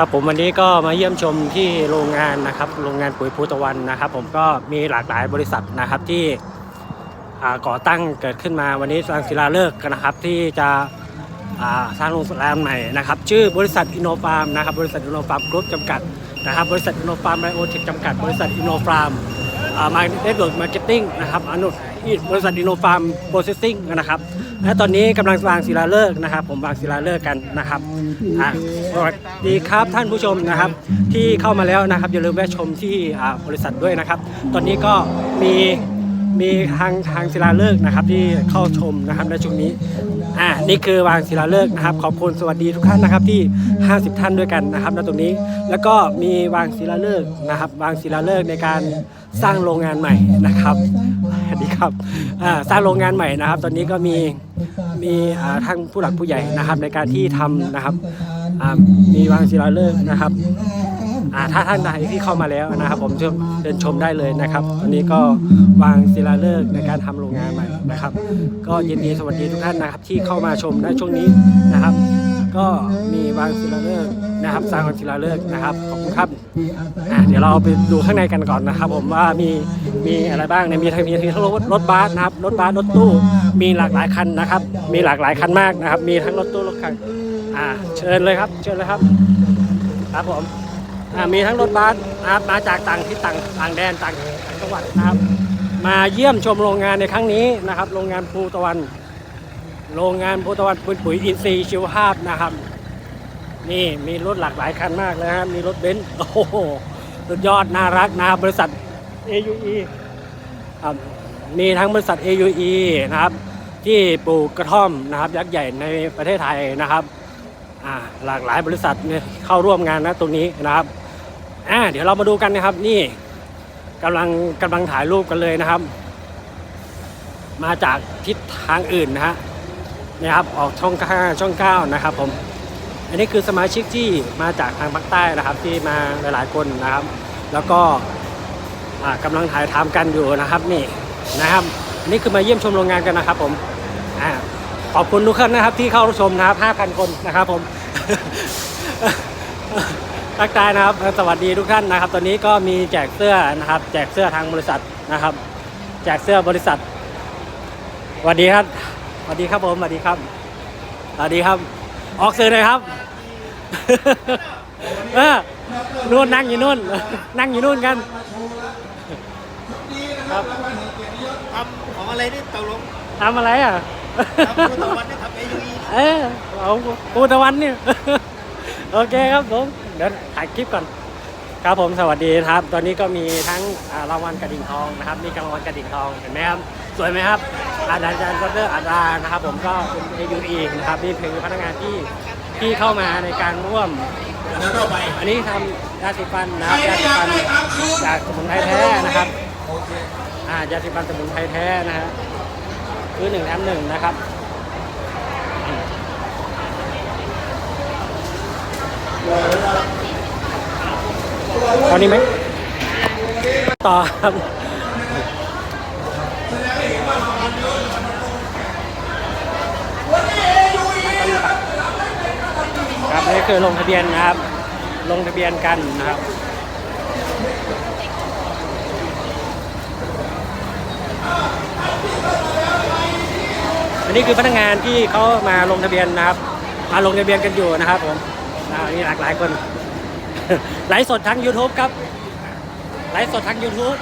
ครับผมวันนี้ก็มาเยี่ยมชมที่โรงงานนะครับโรงงานปุ๋ยภูตะวันนะครับ ผมก็มีหลากหลายบริษัทนะครับที่ก่อตั้งเกิดขึ้นมาวันนี้สร้างศิลาฤกษ์นะครับที่จะสร้างโรงงานใหม่นะครับ ชื่อบริษัทอินโนฟาร์มนะครับบริษัทอินโนฟาร์มกรุ๊ปจำกัดนะครับบริษัทอินโนฟาร์มไบโอเทคจำกัด บริษัทอินโนฟาร์ม มาเน็ตเวิร์กมาร์เก็ตติ้งนะครับอนุบริษัทอินโนฟาร์มโปรเซสซิ่งนะครับและตอนนี้กำลังวางศิลาฤกษ์นะครับ ผมวางศิลาฤกษ์กันนะครับสวัสดีครับท่านผู้ชมนะครับ ที่เข้ามาแล้วนะครับอย่าลืมแวะชมที่บริษัทด้วยนะครับ ตอนนี้ก็มี มีทางทางศิลาฤกษ์นะครับที่เข้าชมนะครับในช่วงนี้อ่านี่คือวางศิลาฤกษ์นะครับ ขอบคุณสวัสดีทุกท่านนะครับที่ 50 ท่านด้วยกันนะครับณตรงนี้ แล้วก็มีวางศิลาฤกษ์นะครับ วางศิลาฤกษ์ในการสร้างโรงงานใหม่นะครับสวัสดีครับอ่าสร้างโรงงานใหม่นะครับ ตอนนี้ก็มีมีอ่าทางผู้หลักผู้ใหญ่นะครับในการที่ทำนะครับอ่ามีวางศิลาฤกษ์นะครับ อ่าถ้าท่านใดที่เข้ามาแล้วนะครับผมเชิญเชิญชมได้เลยนะครับตอนนี้ก็วางศิลาฤกษ์ในการทำโรงงานใหม่นะครับ ก็ยินดีสวัสดีทุกท่านนะครับ ที่เข้ามาชมในช่วงนี้นะครับ ก็มีวางศิลาฤกษ์นะครับสร้างศิลาฤกษ์นะครับขอบคุณครับอ่าเดี๋ยวเราไปดูข้างในกันก่อนนะครับ ผมว่ามีมีอะไรบ้างเนี่ยมีทั้งมีทั้งรถรถบัสนะครับรถบัสรถตู้มีหลากหลายคันนะครับ มีหลากหลายคันมากนะครับ มีทั้งรถตู้รถคันอ่าเชิญเลยครับ เชิญเลยครับ ครับผม มีทั้งรถบัสนะครับมาจากต่างที่ต่างต่างแดนต่างต่างจังหวัดนะครับ มาเยี่ยมชมโรงงานในครั้งนี้นะครับ โรงงานภูตะวัน โรงงานภูตะวันปุ๋ยปุ๋ยอินทรีย์ชีวภาพนะครับ นี่มีรถหลากหลายคันมากเลยครับมีรถเบนซ์โอ้โหสุดยอดน่ารักนะครับบริษัท AUE ครับมีทั้งบริษัท AUE นะครับ ที่ปลูกกระท่อมนะครับ ยักษ์ใหญ่ในประเทศไทยนะครับ หลากหลายบริษัทเข้าร่วมงานนะตรงนี้นะครับอ่าเดี๋ยวเรามาดูกันนะครับนี่กำลังกำลังถ่ายรูปกันเลยนะครับ มาจากทิศทางอื่นนะฮะนะครับออกช่องห้าช่องเก้านะครับผมอันนี้คือสมาชิกที่มาจากทางภาคใต้นะครับ ที่มาหลายๆคนนะครับ แล้วก็อ่ากำลังถ่ายทำกันอยู่นะครับนี่นะครับอันนี้คือมาเยี่ยมชมโรงงานกันนะครับผมอ่า อบคุณทุกท่านนะครับ ที่เข้าชมนะครับ5,000 คนนะครับผมทักทายนะครับ สวัสดีทุกท่านนะครับ ตอนนี้ก็มีแจกเสื้อนะครับ แจกเสื้อทางบริษัทนะครับ แจกเสื้อบริษัทสวัสดีครับสวัสดีครับผมสวัสดีครับสวัสดีครับ ออกสื่อหน่อยครับเออนู่นนั่งอยู่นู่น นั่งอยู่นู่นกันครับทำของอะไรนี่ตกลงทำอะไรอะ ทำพุทธวันนี่ทำเอยูอีเออเอาปูตะวันเนี่ย โอเคครับผมเดี๋ยวถ่ายคลิปก่อน ครับผมสวัสดีครับ ตอนนี้ก็มีทั้งอ่ารางวัลกระดิ่งทองนะครับมีรางวัลกระดิ่งทองเห็นไหมครับ สวยไหมครับ อาจารย์อาจารย์ดรอาจารย์นะครับ ผมก็เป็น AUE นะครับนี่คือพนักงานที่ที่เข้ามาในการร่วม แล้วต่อไปอันนี้ทำยาสีฟันนะครับยาสีฟันจากสมุนไพรแท้นะครับอ่ายาสีฟันสมุนไพรแท้นะฮะ คือหนึ่งแถมหนึ่งนะครับตอนนี้ไหมต่อครับครับนี่คือลงทะเบียนนะครับ ลงทะเบียนกันนะครับ นี้คือพนักงานที่เขามาลงทะเบียนนะครับ มาลงทะเบียนกันอยู่นะครับผมอ่ามีหลากหลายคนไลฟ์สดทาง YouTube ครับไลฟ์สดทาง YouTube